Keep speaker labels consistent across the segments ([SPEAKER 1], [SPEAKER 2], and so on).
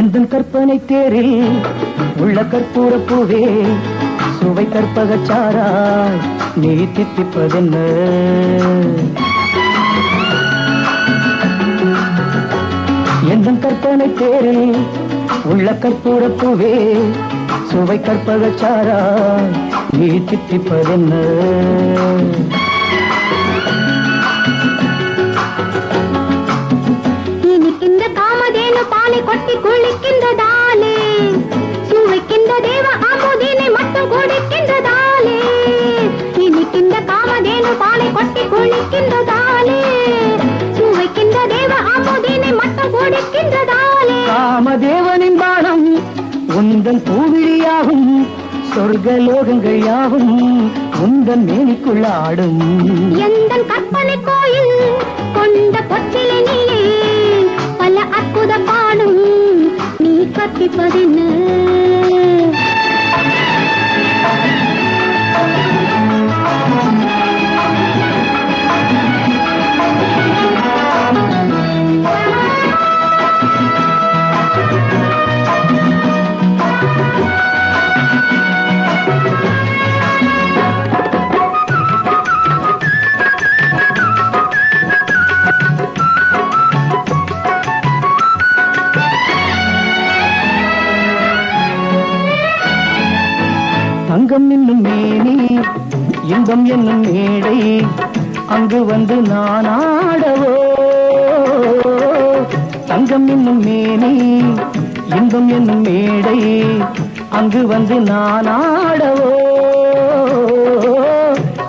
[SPEAKER 1] எந்த கற்பனை தேரில் உள்ள கற்பூர பூவே சுவை கற்பகச்சாராய் நீ தித்திப்பதென்ன? எந்த கற்பனை தேரில் உள்ள கற்பூர பூவே சுவை கற்பகச்சாராய் நீ தித்திப்பதென்ன? சொர்க்க லோகங்கள் யாவும் உந்தன் மேனிக்குள்ள ஆடும்.
[SPEAKER 2] எந்த கற்பனை கோயில் கொண்ட பொற்றிலே பல அற்புத பாடும் நீ கற்பிப்பதென்ன?
[SPEAKER 1] தங்கம் என்னும் மேனி இன்பம் என்னும் மேடை அங்கு வந்து நான் ஆடவோ? தங்கம் என்னும் மேனி இன்பம் என்னும் மேடை அங்கு வந்து நான் ஆடவோ?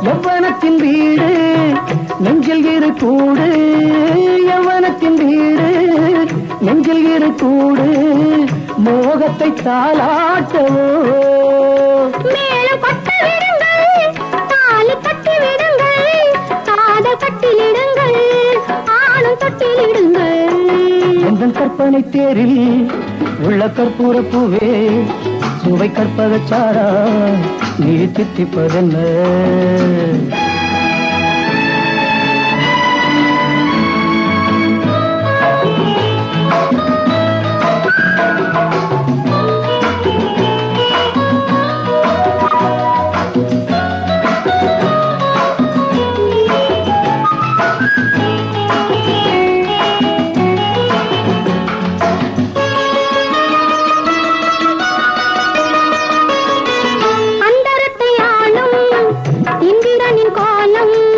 [SPEAKER 1] எவ்வனத்தின் வீடு நெஞ்சில் இரு கூடு எவ்வனத்தின் வீடு நெஞ்சில் இரு கூடு மோகத்தை தாளாட்டவோ?
[SPEAKER 2] ஆணும் தொட்டிலிடுங்கள்.
[SPEAKER 1] கற்பனை தேரில் உள்ள கற்பூர பூவே சுவை கற்பகச்சாரா நீ தித்திப்பதென்ன?
[SPEAKER 2] இந்திரனின்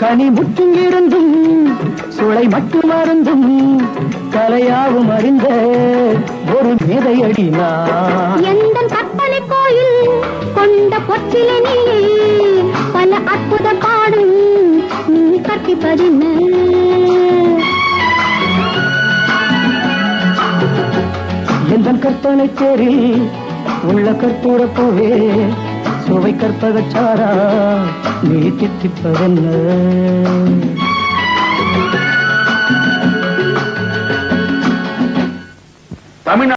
[SPEAKER 1] கனி முற்றும் இருந்தும் சுளை மட்டும் அருந்தும் கலையாவும் அறிந்த ஒரு மேதையடினா
[SPEAKER 2] எந்த கற்பனை கோயில் கொண்ட பொற்றிலே பல அற்புத பாடும் நீ கற்பிப்பதென்ன
[SPEAKER 1] எந்த கற்பனை தேரில் உள்ள கற்பூர பூவே சுவை கற்பகச்சாரா? நீ தித்திப்பதென்ன
[SPEAKER 3] தமிழ்நாடு